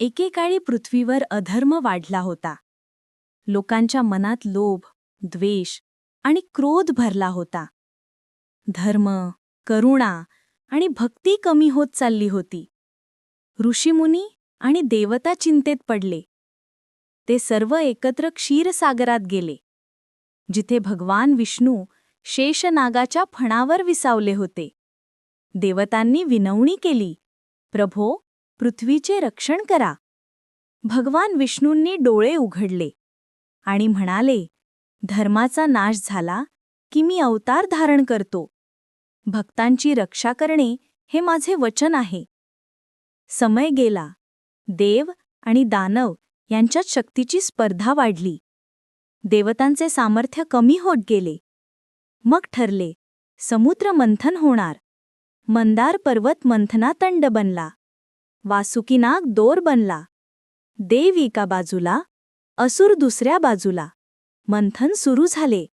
एकेकाळी पृथ्वीवर अधर्म वाढला होता. लोकांच्या मनात लोभ द्वेष आणि क्रोध भरला होता. धर्म करुणा आणि भक्ती कमी होत चालली होती. ऋषीमुनी आणि देवता चिंतेत पडले. ते सर्व एकत्र क्षीरसागरात गेले. जिथे भगवान विष्णू शेषनागाच्या फणावर विसावले होते. देवतांनी विनवणी केली प्रभो पृथ्वीचे रक्षण करा. भगवान विष्णूंनी डोळे उघडले आणि म्हणाले धर्माचा नाश झाला की मी अवतार धारण करतो. भक्तांची रक्षा करणे हे माझे वचन आहे. समय गेला. देव आणि दानव यांच्यात शक्तीची स्पर्धा वाढली. देवतांचे सामर्थ्य कमी होत गेले. मग ठरले समुद्र मंथन होणार. मंदार पर्वत मंथनातंड बनला. वासुकीनाग दोर बनला. देव एका बाजूला असुर दुसऱ्या बाजूला. मंथन सुरू झाले.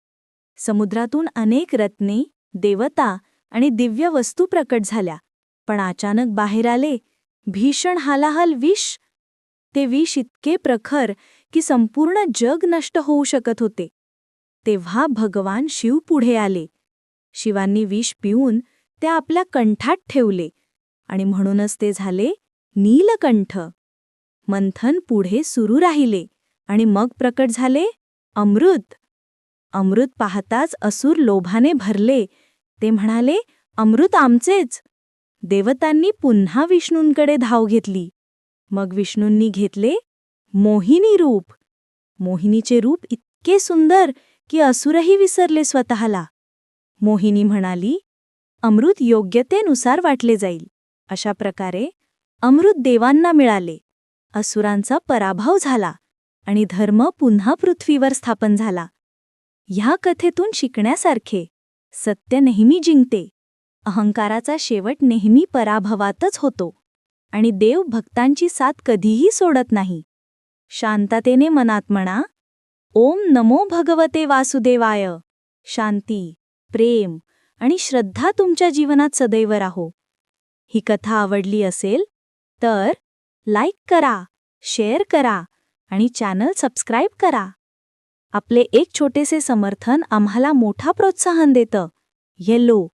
समुद्रातून अनेक रत्ने देवता आणि दिव्य वस्तू प्रकट झाल्या. पण अचानक बाहेर आले. भीषण हालाहल विष. ते विष इतके प्रखर की संपूर्ण जग नष्ट होऊ शकत होते. तेव्हा भगवान शिव पुढे आले. शिवांनी विष पिऊन ते आपल्या कंठात ठेवले. आणि म्हणूनच ते झाले नीलकंठ. मंथन पुढे सुरू राहिले आणि मग प्रकट झाले अमृत. अमृत पाहताच असुर लोभाने भरले. ते म्हणाले अमृत आमचेच. देवतांनी पुन्हा विष्णूंकडे धाव घेतली. मग विष्णूंनी घेतले मोहिनी रूप. मोहिनीचे रूप इतके सुंदर की असुरही विसरले स्वतःला. मोहिनी म्हणाली अमृत योग्यतेनुसार वाटले जाईल. अशा प्रकारे अमृत देवांना मिळाले. असुरांचा पराभव झाला आणि धर्म पुन्हा पृथ्वीवर स्थापन झाला. ह्या कथेतून शिकण्यासारखे सत्य नेहमी जिंकते. अहंकाराचा शेवट नेहमी पराभवातच होतो आणि देव भक्तांची साथ कधीही सोडत नाही. शांततेने मनात म्हणा ओम नमो भगवते वासुदेवाय. शांती प्रेम आणि श्रद्धा तुमच्या जीवनात सदैव राहो. ही कथा आवडली असेल तर लाईक करा शेअर करा आणि चॅनल सबस्क्राईब करा. आपले एक छोटेसे समर्थन आम्हाला मोठा प्रोत्साहन देतं. येलो.